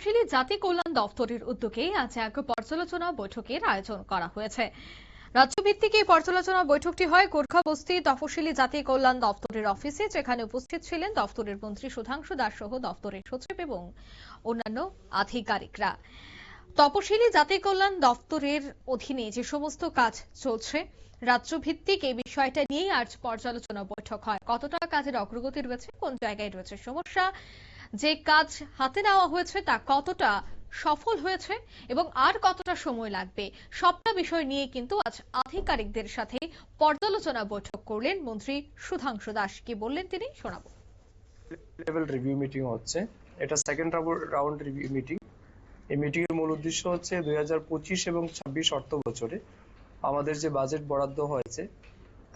তপশিলি জাতি কল্যাণ দফতরের উদ্যোগে আজ এক পর্যালোচনা বৈঠকের আয়োজন করা হয়েছে। রাজ্যভিত্তিক এই পর্যালোচনা বৈঠকটি হয় গোর্খাবস্তি তপশিলি জাতি কল্যাণ দফতরের অফিসে, যেখানে উপস্থিত ছিলেন দফতরের মন্ত্রী সুধাংশু দাস সহ দফতরের সচিব এবং অন্যান্য আধিকারিকরা। তপশিলি জাতি কল্যাণ দফতরের অধীনে যে সমস্ত কাজ চলছে, রাজ্যভিত্তিক এই বিষয়টা নিয়েই আজ পর্যালোচনা বৈঠক হয়। কতটা কাজের অগ্রগতি রয়েছে, কোন জায়গায় রয়েছে সমস্যা যে কাজ হাতে নেওয়া হয়েছে তা কতটা সফল হয়েছে এবং আর কতটা সময় লাগবে, সবটা বিষয় নিয়ে কিন্তু আজ আধিকারিকদের সাথে পর্যালোচনা বৈঠক করলেন মন্ত্রী সুধাংশু দাস। কি বললেন তিনি? শোনাবো। লেভেল রিভিউ মিটিং হচ্ছে। এটা সেকেন্ড রাউন্ড রিভিউ মিটিং এই মিটিং এর মূল উদ্দেশ্য হচ্ছে দুই হাজার পঁচিশ এবং ছাব্বিশ অর্থ বছরে আমাদের যে বাজেট বরাদ্দ হয়েছে,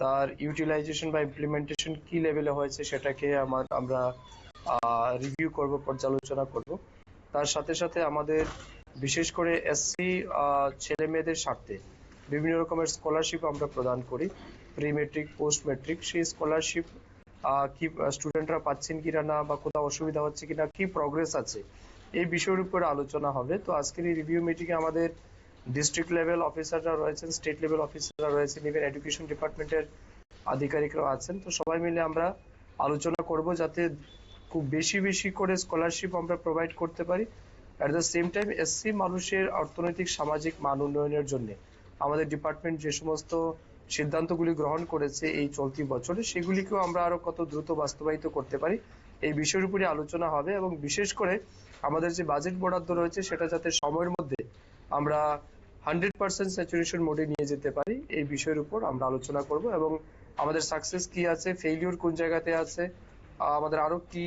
তার ইউটিলাইজেশন বা ইমপ্লিমেন্টেশন কি লেভেলে হয়েছে সেটাকে আমার, আমরা রিভিউ করব, পর্যালোচনা করব। তার সাথে সাথে আমাদের, বিশেষ করে এসসি ছেলে মেয়েদের স্বার্থে বিভিন্ন রকমের স্কলারশিপ আমরা প্রদান করি। প্রি মেট্রিক পোস্ট মেট্রিক সেই স্কলারশিপ কি স্টুডেন্টরা পাচ্ছেন কিনা না বা কোথাও অসুবিধা হচ্ছে কিনা, কি প্রগ্রেস আছে, এই বিষয়ের উপর আলোচনা হবে। তো আজকের এই রিভিউ মিটিং এ আমাদের ডিস্ট্রিক্ট লেভেল অফিসাররা রয়েছেন স্টেট লেভেল অফিসাররা রয়েছেন ইভেন এডুকেশন ডিপার্টমেন্টের আধিকারিকরাও আছেন। তো সবাই মিলে আমরা আলোচনা করব যাতে খুব বেশি বেশি করে স্কলারশিপ আমরা প্রোভাইড করতে পারি। At the same time SC মানুষের অর্থনৈতিক, সামাজিক মান উন্নয়নের জন্য আমাদের ডিপার্টমেন্ট যে সমস্ত সিদ্ধান্তগুলি গ্রহণ করেছে এই চলতি বছরে, সেগুলিকেও আমরা আরও কত দ্রুত বাস্তবায়িত করতে পারি, এই বিষয়ের উপরে আলোচনা হবে এবং বিশেষ করে আমাদের যে বাজেট বরাদ্দ রয়েছে, সেটা যাতে সময়ের মধ্যে আমরা হান্ড্রেড পার্সেন্ট স্যাচুরেশন মোডে নিয়ে যেতে পারি, এই বিষয়ের উপর আমরা আলোচনা করব এবং আমাদের সাকসেস কি আছে ফেইলিওর কোন জায়গাতে আছে আমাদের আরও কি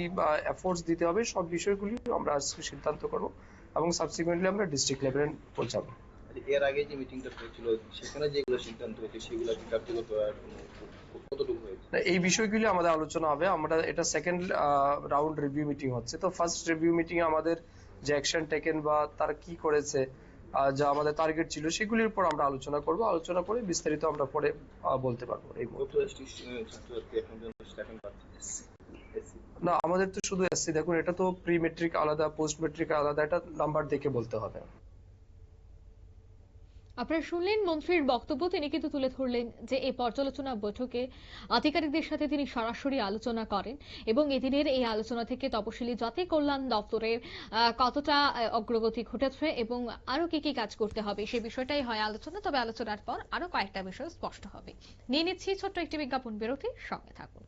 এফোর্টস দিতে হবে সব বিষয়গুলি আমরা আজকে সিদ্ধান্ত করব এবং সাবসিকুয়েন্টলি আমরা ডিস্ট্রিক্ট লেভেলে পৌঁছাবো। এর আগে যে মিটিংটা হয়েছিল সেখানে যেগুলো সিদ্ধান্ত হয়েছে সেগুলো কি কার্যকর করার কতটুকু হয়েছে? না, এই বিষয়গুলি আমাদের আলোচনা হবে। আমরা এটা সেকেন্ড রাউন্ড রিভিউ মিটিং হচ্ছে। তো ফার্স্ট রিভিউ মিটিং আমাদের যে অ্যাকশন টেকেন বা তারা কি করেছে আহ, যা আমাদের টার্গেট ছিল সেগুলির উপর আমরা আলোচনা করব। আলোচনা করে বিস্তারিত আমরা পরে আহ, বলতে পারব এই না, আমাদের তো শুধু এসসি দেখুন, এটা তো প্রি মেট্রিক আলাদা পোস্ট মেট্রিক আলাদা, এটা নাম্বার দেখে বলতে হবে। আপনারা শুনলেন মন্ত্রীর বক্তব্য, তিনি কিন্তু তুলে ধরলেন যে এই পর্যালোচনা বৈঠকে আধিকারিকদের সাথে তিনি সরাসরি আলোচনা করেন এবং এদিনের এই আলোচনা থেকে তপশিলি জাতি কল্যাণ দপ্তরের কতটা অগ্রগতি ঘটেছে এবং আরও কি কি কাজ করতে হবে সে বিষয়টাই হয় আলোচনা, তবে আলোচনার পর আরও কয়েকটা বিষয় স্পষ্ট হবে। নিয়ে নিচ্ছি ছোট্ট একটি বিজ্ঞাপন বিরতি সঙ্গে থাকুন।